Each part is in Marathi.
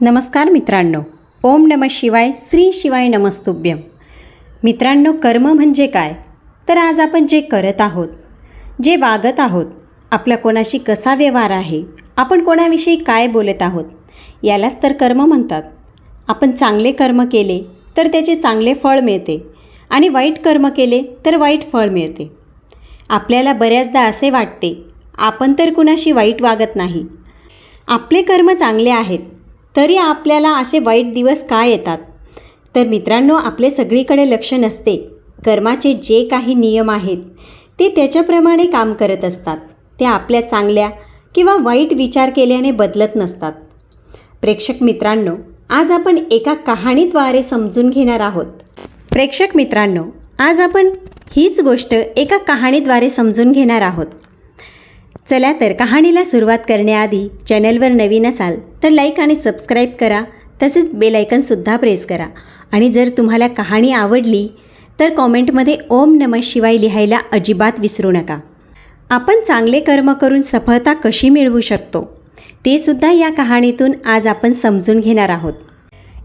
नमस्कार मित्रांनो. ओम नम शिवाय श्री शिवाय नमस्तुभ्यम. मित्रांनो कर्म म्हणजे काय? तर आज आपण जे करत आहोत जे वागत आहोत आपला कोणाशी कसा व्यवहार आहे आपण कोणाविषयी काय बोलत आहोत यालाच तर कर्म म्हणतात. आपण चांगले कर्म केले तर त्याचे चांगले फळ मिळते. आणि वाईट कर्म केले तर वाईट फळ मिळते. आपल्याला बऱ्याचदा असे वाटते आपण तर कुणाशी वाईट वागत नाही. आपले कर्म चांगले आहेत तरी आपल्याला असे वाईट दिवस का येतात? तर मित्रांनो आपले सगळीकडे लक्ष नसते. कर्माचे जे काही नियम आहेत ते त्याच्याप्रमाणे काम करत असतात. ते आपल्या चांगल्या किंवा वाईट विचार केल्याने बदलत नसतात. प्रेक्षक मित्रांनो आज आपण एका कहाणीद्वारे समजून घेणार आहोत. प्रेक्षक मित्रांनो आज आपण हीच गोष्ट एका कहाणीद्वारे समजून घेणार आहोत. चला तर कहाणीला सुरुवात करण्याआधी चॅनलवर नवीन असाल तर लाईक आणि सबस्क्राईब करा तसेच बेलायकनसुद्धा प्रेस करा. आणि जर तुम्हाला कहाणी आवडली तर कॉमेंटमध्ये ओम नम शिवाय लिहायला अजिबात विसरू नका. आपण चांगले कर्म करून सफळता कशी मिळवू शकतो ते सुद्धा या कहाणीतून आज आपण समजून घेणार आहोत.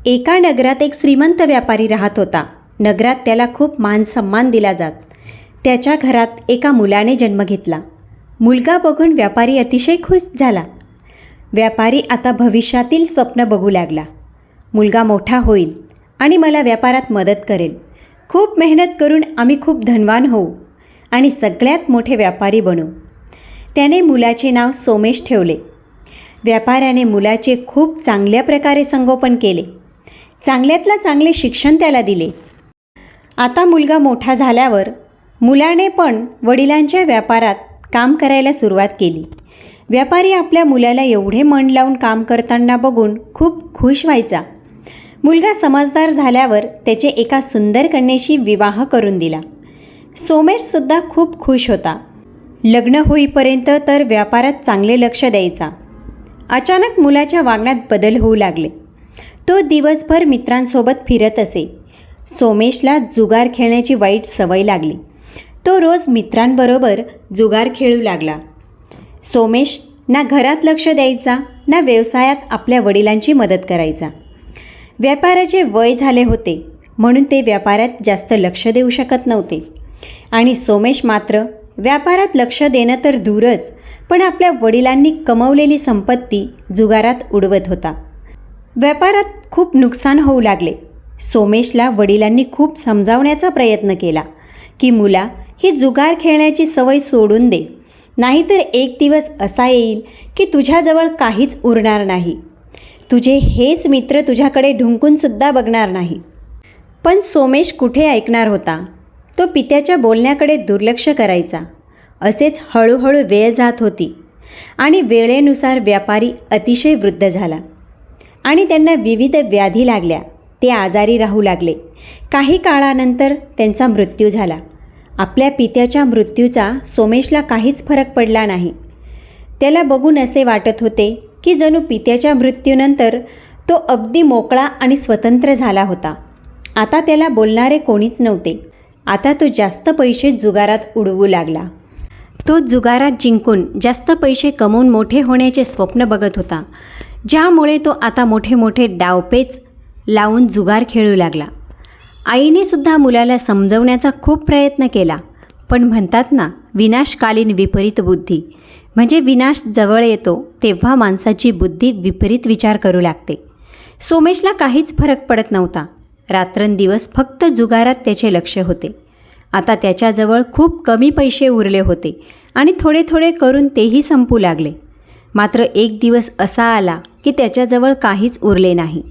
एका नगरात एक श्रीमंत व्यापारी राहत होता. नगरात त्याला खूप मान सन्मान दिला जात. त्याच्या घरात एका मुलाने जन्म घेतला. मुलगा बघून व्यापारी अतिशय खुश झाला. व्यापारी आता भविष्यातील स्वप्न बघू लागला. मुलगा मोठा होईल आणि मला व्यापारात मदत करेल. खूप मेहनत करून आम्ही खूप धनवान होऊ आणि सगळ्यात मोठे व्यापारी बनू. त्याने मुलाचे नाव सोमेश ठेवले. व्यापाऱ्याने मुलाचे खूप चांगल्या प्रकारे संगोपन केले. चांगल्यातला चांगले शिक्षण त्याला दिले. आता मुलगा मोठा झाल्यावर मुलाने पण वडिलांच्या व्यापारात काम करायला सुरुवात केली. व्यापारी आपल्या मुलाला एवढे मन लावून काम करताना बघून खूप खुश व्हायचा. मुलगा समजदार झाल्यावर त्याचे एका सुंदर कन्येशी विवाह करून दिला. सोमेशसुद्धा खूप खुश होता. लग्न होईपर्यंत तर व्यापारात चांगले लक्ष द्यायचा. अचानक मुलाच्या वागण्यात बदल होऊ लागले. तो दिवसभर मित्रांसोबत फिरत असे. सोमेशला जुगार खेळण्याची वाईट सवय लागली. तो रोज मित्रांबरोबर जुगार खेळू लागला. सोमेश ना घरात लक्ष द्यायचा ना व्यवसायात आपल्या वडिलांची मदत करायचा. व्यापाराचे वय झाले होते म्हणून ते व्यापारात जास्त लक्ष देऊ शकत नव्हते. आणि सोमेश मात्र व्यापारात लक्ष देणं तर दूरच पण आपल्या वडिलांनी कमवलेली संपत्ती जुगारात उडवत होता. व्यापारात खूप नुकसान होऊ लागले. सोमेशला वडिलांनी खूप समजावण्याचा प्रयत्न केला की मुला ही जुगार खेळण्याची सवय सोडून दे. नाहीतर एक दिवस असा येईल की तुझ्याजवळ काहीच उरणार नाही. तुझे हेच मित्र तुझ्याकडे ढुंकूनसुद्धा बघणार नाही. पण सोमेश कुठे ऐकणार होता? तो पित्याच्या बोलण्याकडे दुर्लक्ष करायचा. असेच हळूहळू वेळ जात होती आणि वेळेनुसार व्यापारी अतिशय वृद्ध झाला. आणि त्यांना विविध व्याधी लागल्या. ते आजारी राहू लागले. काही काळानंतर त्यांचा मृत्यू झाला. आपल्या पित्याच्या मृत्यूचा सोमेशला काहीच फरक पडला नाही. त्याला बघून असे वाटत होते की जणू पित्याच्या मृत्यूनंतर तो अगदी मोकळा आणि स्वतंत्र झाला होता. आता त्याला बोलणारे कोणीच नव्हते. आता तो जास्त पैसे जुगारात उडवू लागला. तो जुगारात जिंकून जास्त पैसे कमवून मोठे होण्याचे स्वप्न बघत होता. ज्यामुळे तो आता मोठे मोठे डावपेच लावून जुगार खेळू लागला. आईने सुद्धा मुलाला समजवण्याचा खूप प्रयत्न केला. पण म्हणतात ना विनाशकालीन विपरीत बुद्धी. म्हणजे विनाश जवळ येतो तेव्हा माणसाची बुद्धी विपरीत विचार करू लागते. सोमेशला काहीच फरक पडत नव्हता. रात्रंदिवस फक्त जुगारात त्याचे लक्ष होते. आता त्याच्याजवळ खूप कमी पैसे उरले होते आणि थोडे थोडे करून तेही संपू लागले. मात्र एक दिवस असा आला की त्याच्याजवळ काहीच उरले नाही.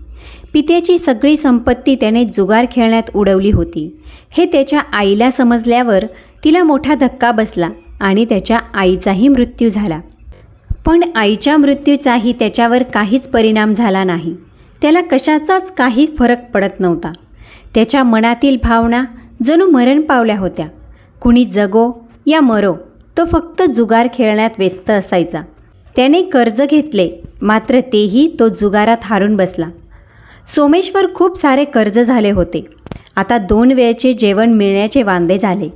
पित्याची सगळी संपत्ती त्याने जुगार खेळण्यात उडवली होती. हे त्याच्या आईला समजल्यावर तिला मोठा धक्का बसला आणि त्याच्या आईचाही मृत्यू झाला. पण आईच्या मृत्यूचाही त्याच्यावर काहीच परिणाम झाला नाही. त्याला कशाचाच काही फरक पडत नव्हता. त्याच्या मनातील भावना जणू मरण पावल्या होत्या. कुणी जगो या मरो तो फक्त जुगार खेळण्यात व्यस्त असायचा. त्याने कर्ज घेतले मात्र तेही तो जुगारात हारून बसला. सोमेश्वर खूप सारे कर्ज झाले होते. आता दोन वेळचे जेवण मिळण्याचे वांदे झाले.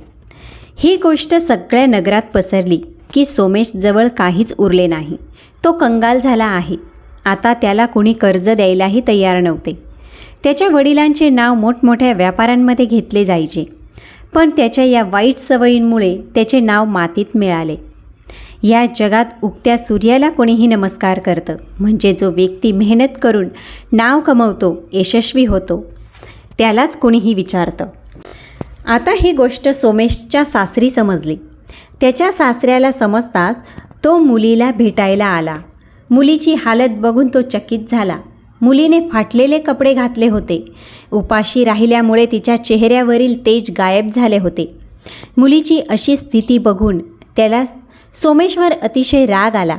ही गोष्ट सगळ्या नगरात पसरली की सोमेश जवळ काहीच उरले नाही. तो कंगाल झाला आहे. आता त्याला कुणी कर्ज द्यायलाही तयार नव्हते. त्याच्या वडिलांचे नाव मोठमोठ्या व्यापाऱ्यांमध्ये घेतले जायचे. पण त्याच्या या वाईट सवयींमुळे त्याचे नाव मातीत मिळाले. या जगात उगत्या सूर्याला कोणीही नमस्कार करतं. म्हणजे जो व्यक्ती मेहनत करून नाव कमवतो यशस्वी होतो त्यालाच कोणीही विचारतं. आता ही गोष्ट सोमेशच्या सासरी समजली. त्याच्या सासऱ्याला समजताच तो मुलीला भेटायला आला. मुलीची हालत बघून तो चकित झाला. मुलीने फाटलेले कपडे घातले होते. उपाशी राहिल्यामुळे तिच्या चेहऱ्यावरील तेज गायब झाले होते. मुलीची अशी स्थिती बघून त्याला सोमेश्वर अतिशय राग आला.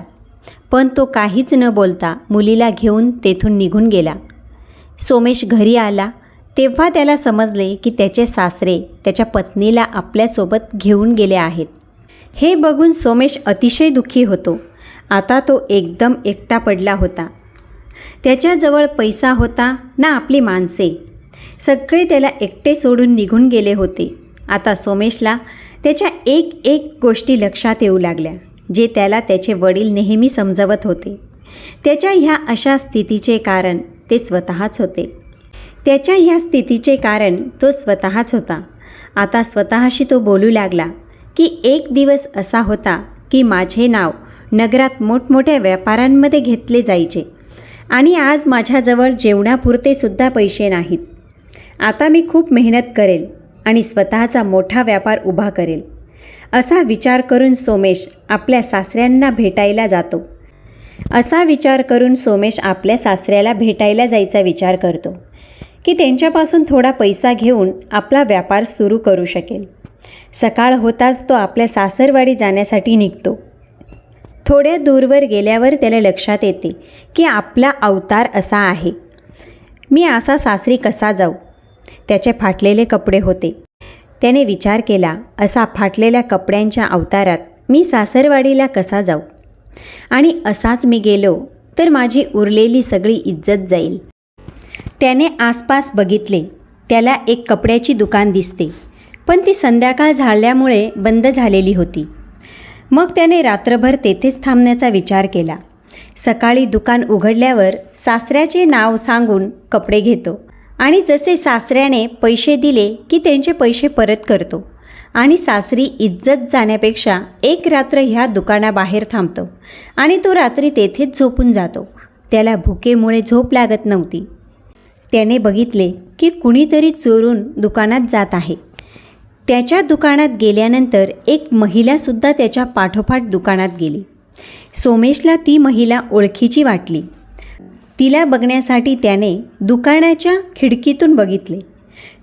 पण तो काहीच न बोलता मुलीला घेऊन तेथून निघून गेला. सोमेश घरी आला. तेव्हा त्याला समजले की त्याचे सासरे त्याच्या पत्नीला आपल्यासोबत घेऊन गेले आहेत. हे बघून सोमेश अतिशय दुःखी होतो. आता तो एकदम एकटा पडला होता. त्याच्याजवळ पैसा होता ना आपली माणसे. सगळे त्याला एकटे सोडून निघून गेले होते. आता सोमेशला त्याच्या एक एक गोष्टी लक्षात येऊ लागल्या जे त्याला त्याचे वडील नेहमी समजवत होते. त्याच्या ह्या अशा स्थितीचे कारण ते स्वतःच होते. त्याच्या ह्या स्थितीचे कारण तो स्वतःच होता. आता स्वतःशी तो बोलू लागला की एक दिवस असा होता की माझे नाव नगरात मोठमोठ्या व्यापाऱ्यांमध्ये घेतले जायचे आणि आज माझ्याजवळ जेवणापुरते सुद्धा पैसे नाहीत. आता मी खूप मेहनत करेल आणि स्वतःचा मोठा व्यापार उभा करेल. असा विचार करून सोमेश आपल्या सासऱ्यांना भेटायला जातो. असा विचार करून सोमेश आपल्या सासऱ्याला भेटायला जायचा विचार करतो की त्यांच्यापासून थोडा पैसा घेऊन आपला व्यापार सुरू करू शकेल. सकाळ होताच तो आपल्या सासरवाडी जाण्यासाठी निघतो. थोड्या दूरवर गेल्यावर त्याला लक्षात येते की आपला अवतार असा आहे. मी असा सासरी कसा जाऊ? त्याचे फाटलेले कपडे होते. त्याने विचार केला असा फाटलेल्या कपड्यांच्या अवतारात मी सासरवाडीला कसा जाऊ? आणि असाच मी गेलो तर माझी उरलेली सगळी इज्जत जाईल. त्याने आसपास बघितले त्याला एक कपड्याची दुकान दिसते पण ती संध्याकाळ झाल्यामुळे बंद झालेली होती. मग त्याने रात्रभर तेथेच थांबण्याचा विचार केला. सकाळी दुकान उघडल्यावर सासऱ्याचे नाव सांगून कपडे घेतो. आणि जसे सासऱ्याने पैसे दिले की त्यांचे पैसे परत करतो. आणि सासरी इज्जत जाण्यापेक्षा एक रात्र ह्या दुकानाबाहेर थांबतो. आणि तो रात्री तेथेच झोपून जातो. त्याला भुकेमुळे झोप लागत नव्हती. त्याने बघितले की कुणीतरी चोरून दुकानात जात आहे. त्याच्या दुकानात गेल्यानंतर एक महिलासुद्धा त्याच्या पाठोपाठ दुकानात गेली. सोमेशला ती महिला ओळखीची वाटली. तिला बघण्यासाठी त्याने दुकानाच्या खिडकीतून बघितले.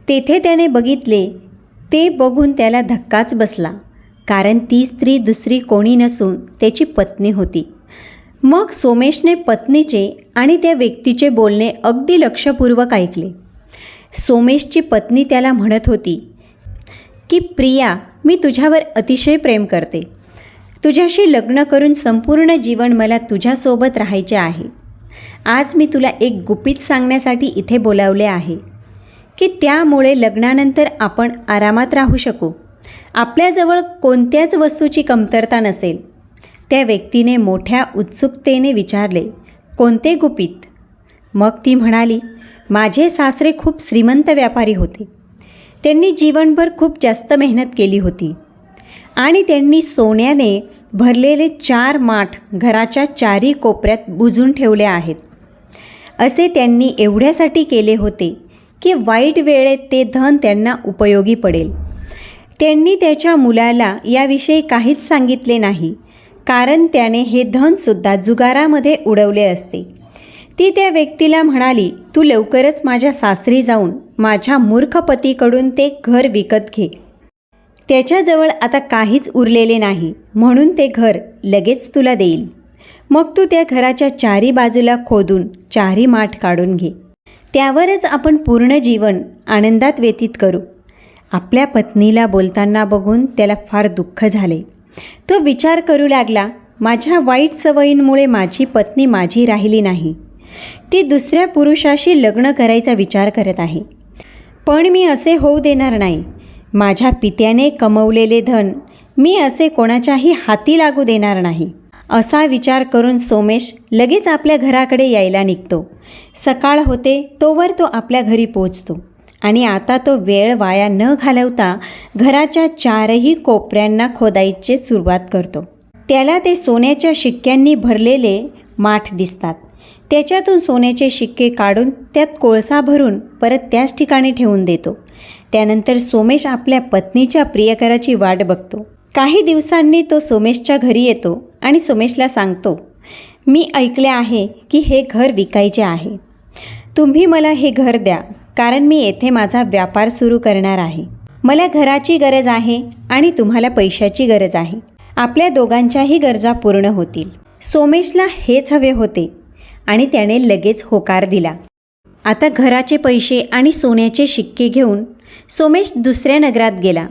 तेथे त्याने बघितले ते बघून त्याला धक्काच बसला कारण ती स्त्री दुसरी कोणी नसून त्याची पत्नी होती. मग सोमेशने पत्नीचे आणि त्या व्यक्तीचे बोलणे अगदी लक्षपूर्वक ऐकले. सोमेशची पत्नी त्याला म्हणत होती की प्रिया मी तुझ्यावर अतिशय प्रेम करते. तुझ्याशी लग्न करून संपूर्ण जीवन मला तुझ्यासोबत राहायचे आहे. आज मी तुला एक गुपित सांगण्यासाठी इथे बोलावले आहे की त्यामुळे लग्नानंतर आपण आरामात राहू शकू. आपल्याजवळ कोणत्याच वस्तूची कमतरता नसेल. त्या व्यक्तीने मोठ्या उत्सुकतेने विचारले कोणते गुपित? मग ती म्हणाली माझे सासरे खूप श्रीमंत व्यापारी होते. त्यांनी जीवनभर खूप जास्त मेहनत केली होती. आणि त्यांनी सोन्याने भरलेले चार माठ घराच्या चारी कोपऱ्यात बुजून ठेवले आहेत. असे त्यांनी एवढ्यासाठी केले होते की वाईट वेळेत ते धन त्यांना उपयोगी पडेल. त्यांनी त्याच्या मुलाला याविषयी काहीच सांगितले नाही कारण त्याने हे धनसुद्धा जुगारामध्ये उडवले असते. ती त्या व्यक्तीला म्हणाली तू लवकरच माझ्या सासरी जाऊन माझ्या मूर्ख पतीकडून ते घर विकत घे. त्याच्याजवळ आता काहीच उरलेले नाही. म्हणून ते घर लगेच तुला देईल. मग तू त्या घराच्या चारी बाजूला खोदून चारी माठ काढून घे. त्यावरच आपण पूर्ण जीवन आनंदात व्यतीत करू. आपल्या पत्नीला बोलताना बघून त्याला फार दुःख झाले. तो विचार करू लागला माझ्या वाईट सवयींमुळे माझी पत्नी माझी राहिली नाही. ती दुसऱ्या पुरुषाशी लग्न करायचा विचार करत आहे. पण मी असे होऊ देणार नाही. माझ्या पित्याने कमवलेले धन मी असे कोणाच्याही हाती लागू देणार नाही. असा विचार करून सोमेश लगेच आपल्या घराकडे यायला निघतो. सकाळ होते तोवर तो आपल्या घरी पोचतो आणि आता तो वेळ वाया न घालवता घराच्या चारही कोपऱ्यांना खोदाईचे सुरुवात करतो. त्याला ते सोन्याच्या शिक्क्यांनी भरलेले माठ दिसतात. त्याच्यातून सोन्याचे शिक्के काढून त्यात कोळसा भरून परत त्याच ठिकाणी ठेवून देतो. त्यानंतर सोमेश आपल्या पत्नीच्या प्रियकराची वाट बघतो. काही दिवसांनी तो सोमेशच्या घरी येतो आणि सोमेशला सांगतो मी ऐकले आहे की हे घर विकायचे आहे. तुम्ही मला हे घर द्या कारण मी येथे माझा व्यापार सुरू करणार आहे. मला घराची गरज आहे आणि तुम्हाला पैशाची गरज आहे. आपल्या दोघांच्याही गरजा पूर्ण होतील. सोमेशला हेच हवे होते आणि त्याने लगेच होकार दिला. आता घराचे पैसे आणि सोन्याचे शिक्के घेऊन सोमेश दुसऱ्या नगरात गेला.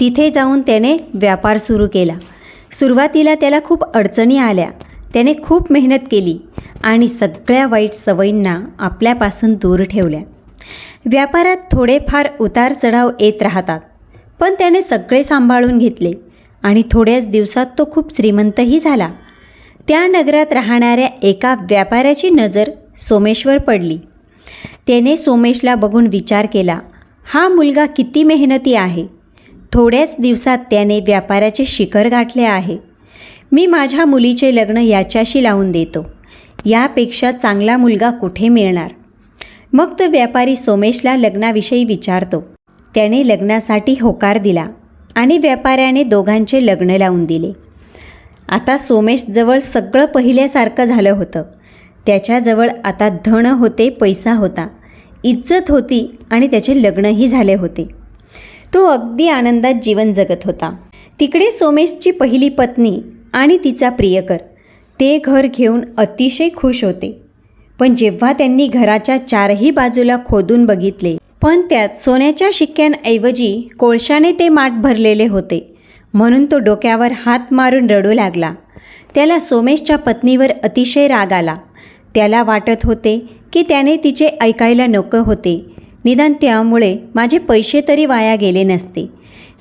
तिथे जाऊन त्याने व्यापार सुरू केला. सुरुवातीला त्याला खूप अडचणी आल्या. त्याने खूप मेहनत केली आणि सगळ्या वाईट सवयींना आपल्यापासून दूर ठेवल्या. व्यापारात थोडेफार उतार चढाव येत राहतात पण त्याने सगळे सांभाळून घेतले आणि थोड्याच दिवसात तो खूप श्रीमंतही झाला. त्या नगरात राहणाऱ्या एका व्यापाऱ्याची नजर सोमेशवर पडली. त्याने सोमेशला बघून विचार केला हा मुलगा किती मेहनती आहे. थोड्याच दिवसात त्याने व्यापाराचे शिखर गाठले आहे. मी माझ्या मुलीचे लग्न याच्याशी लावून देतो. यापेक्षा चांगला मुलगा कुठे मिळणार? मग तो व्यापारी सोमेशला लग्नाविषयी विचारतो. त्याने लग्नासाठी होकार दिला आणि व्यापाऱ्याने दोघांचे लग्न लावून दिले. आता सोमेशजवळ सगळं पहिल्यासारखं झालं होतं. त्याच्याजवळ आता धन होते पैसा होता. इज्जत होती आणि त्याचे लग्नही झाले होते. तो अगदी आनंदात जीवन जगत होता. तिकडे सोमेशची पहिली पत्नी आणि तिचा प्रियकर ते घर घेऊन अतिशय खुश होते. पण जेव्हा त्यांनी घराच्या चारही बाजूला खोदून बघितले पण त्यात सोन्याच्या शिक्क्यांऐवजी कोळशाने ते माठ भरलेले होते. म्हणून तो डोक्यावर हात मारून रडू लागला. त्याला सोमेशच्या पत्नीवर अतिशय राग आला. त्याला वाटत होते की त्याने तिचे ऐकायला नको होते. निदान त्यामुळे माझे पैसे तरी वाया गेले नसते.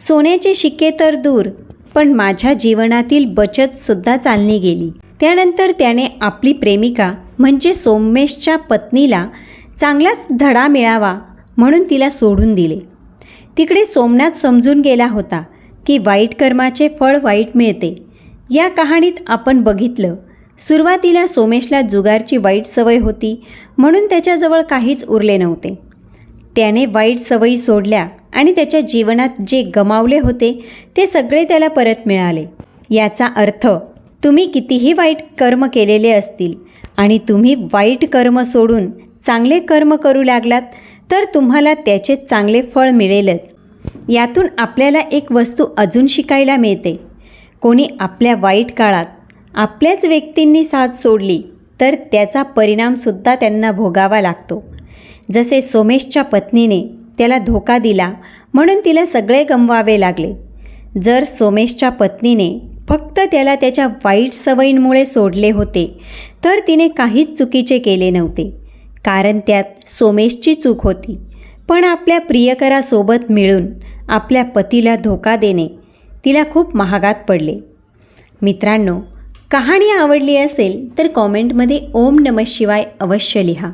सोन्याचे शिक्के तर दूर पण माझ्या जीवनातील बचतसुद्धा चालली गेली. त्यानंतर त्याने आपली प्रेमिका म्हणजे सोमेशच्या पत्नीला चांगलाच धडा मिळावा म्हणून तिला सोडून दिले. तिकडे सोमनाथ समजून गेला होता की वाईट कर्माचे फळ वाईट मिळते. या कहाणीत आपण बघितलं सुरुवातीला सोमेशला जुगारची वाईट सवय होती म्हणून त्याच्याजवळ काहीच उरले नव्हते. त्याने वाईट सवयी सोडल्या आणि त्याच्या जीवनात जे गमावले होते ते सगळे त्याला परत मिळाले. याचा अर्थ तुम्ही कितीही वाईट कर्म केलेले असतील आणि तुम्ही वाईट कर्म सोडून चांगले कर्म करू लागलात तर तुम्हाला त्याचे चांगले फळ मिळेलच. यातून आपल्याला एक वस्तू अजून शिकायला मिळते. कोणी आपल्या वाईट काळात आपल्याच व्यक्तींनी साथ सोडली तर त्याचा परिणामसुद्धा त्यांना भोगावा लागतो. जसे सोमेशच्या पत्नीने त्याला धोका दिला म्हणून तिला सगळे गमवावे लागले. जर सोमेशच्या पत्नीने फक्त त्याला त्याच्या वाईट सवयींमुळे सोडले होते तर तिने काहीच चुकीचे केले नव्हते. कारण त्यात सोमेशची चूक होती. पण आपल्या प्रियकरासोबत मिळून आपल्या पतीला धोका देणे तिला खूप महागात पडले. मित्रांनो कहाणी आवडली असेल तर कॉमेंटमध्ये ओम नम शिवाय अवश्य लिहा.